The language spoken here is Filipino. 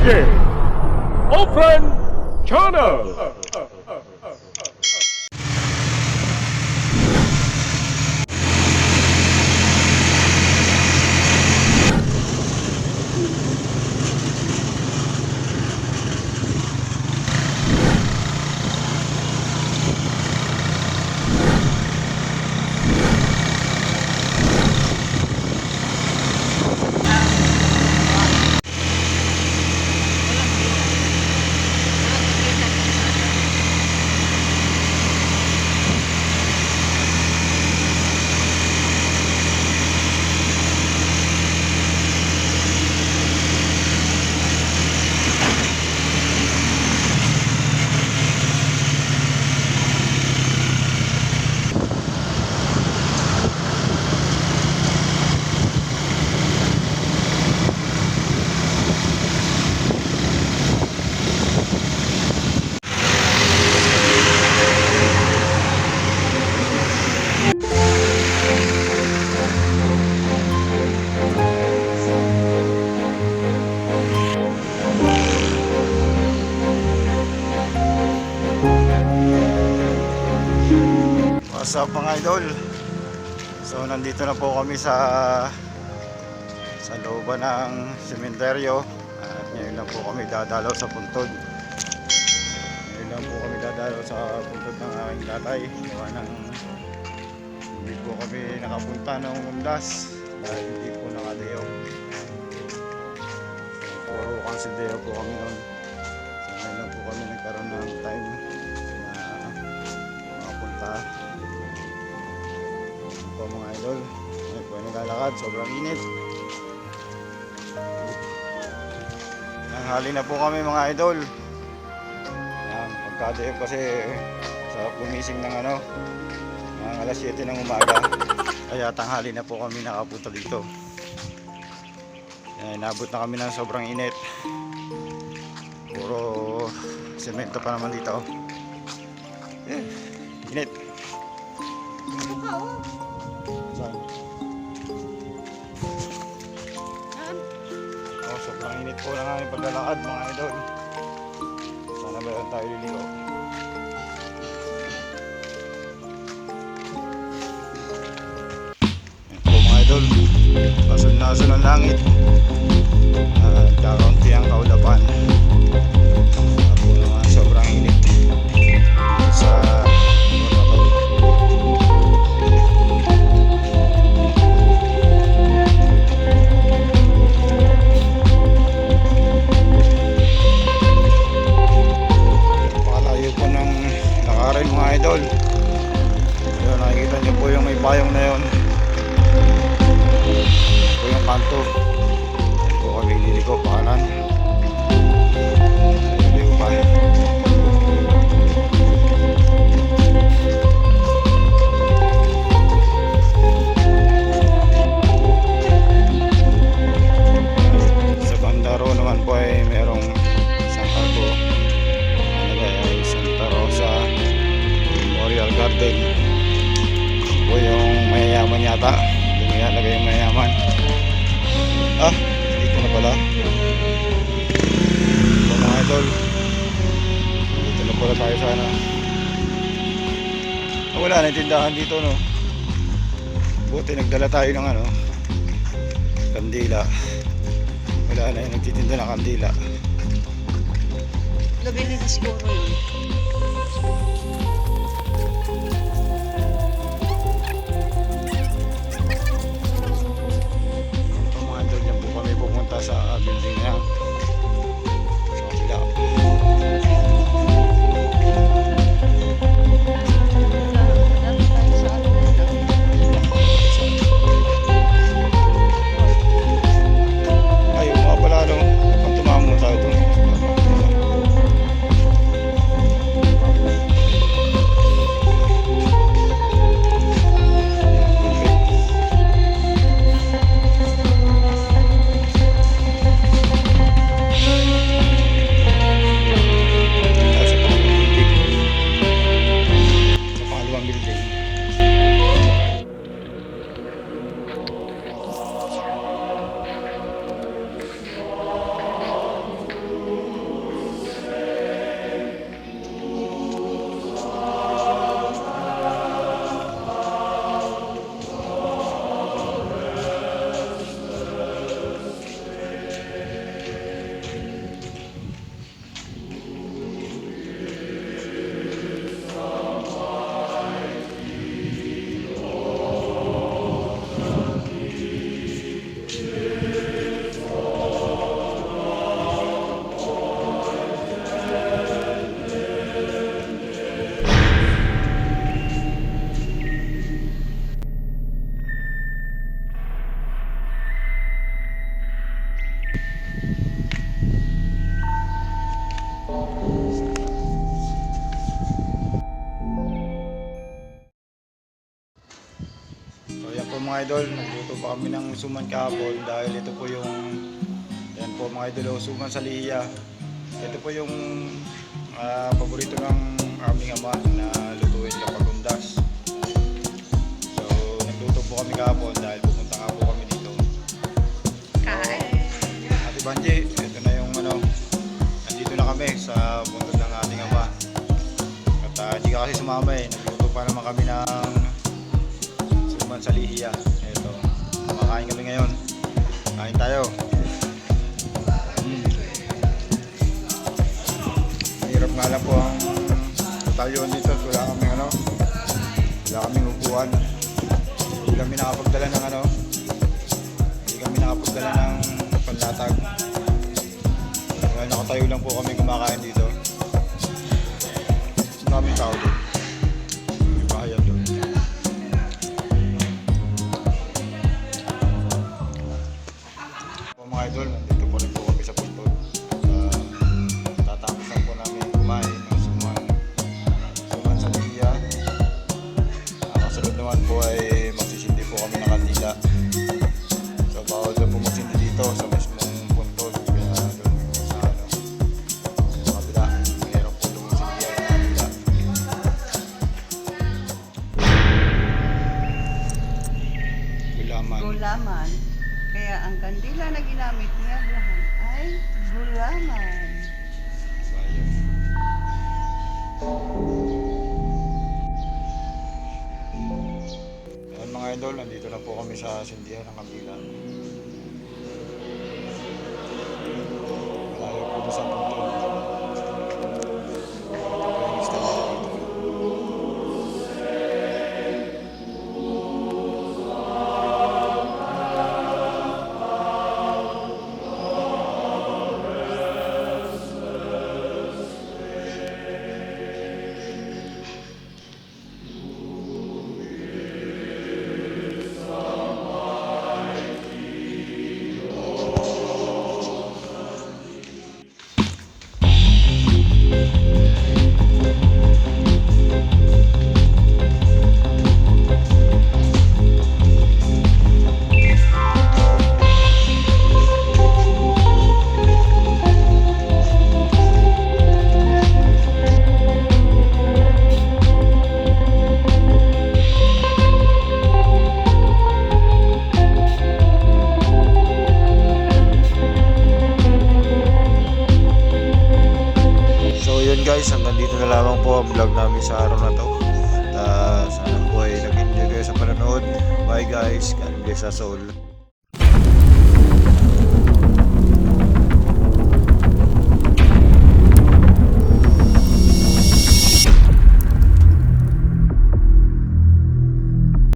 Renegade! Open channel! What's up mga idol? So nandito na po kami sa sa looban ng sementeryo at ngayon lang po kami dadalaw sa puntod. Ngayon lang po kami dadalaw sa puntod ng aking tatay. Gawa ng hindi po kami nakapunta ng undas dahil hindi po nakadayo. Puro kansildeyo po kami noon. So ngayon lang po kami nagkaroon ng time na makapunta po mga idol. Ngayon po naglalakad, sobrang init. Nanghali na po kami mga idol. Yan, pagkadayo kasi sa gumising ng ano, ng alas 7 ng umaga. Kaya tanghali na po kami nakapunta dito. Yan, inabot na kami ng sobrang init. Puro semento pa naman dito. Eh, init. Po ng aming paglalakad mga idol. Sana meron tayo liligo. Yan po mga idol. Pasun-nasun ang langit. At kakaunti ang kaulapan. Ako naman sobrang init. Sa tayo sana ah, wala na tindahan dito no? Buti nagdala tayo ng ano kandila. Wala na yung nagtitinda ng kandila. Nabili na siguro yun. Mga idol, nagluto pa kami ng suman kahapon dahil ito po yung yan po mga idol, oh, suman sa lihiya. Ito po yung ah, paborito ng aming ama na lutuin kapag undas. So, nagluto po kami kahapon dahil pupunta nga po kami dito. Kain. Ate Banji, ito na yung ano, nandito na kami sa bundok ng ating ama. At ah, hindi ka kasi sumama eh, nagluto pa naman kami ng suman sa lihiya. Ito, kumakain kami ngayon. Kain tayo. Mm. Mahirap nga lang po ang batalyon dito. Wala kami ano, wala kaming upuan. Hindi kami nakapagdala ng ano, hindi kami nakapagdala ng panlatag. Kaya nakatayo lang po kami kumakain dito. Maraming tao doon. Gulaman. Gulaman. Kaya ang kandila na ginamit niya lahat ay gulaman. Sayang. Ayan mga idol, nandito na po kami sa sindihan ng kabila. Malayo po sa Bye guys, God bless us all.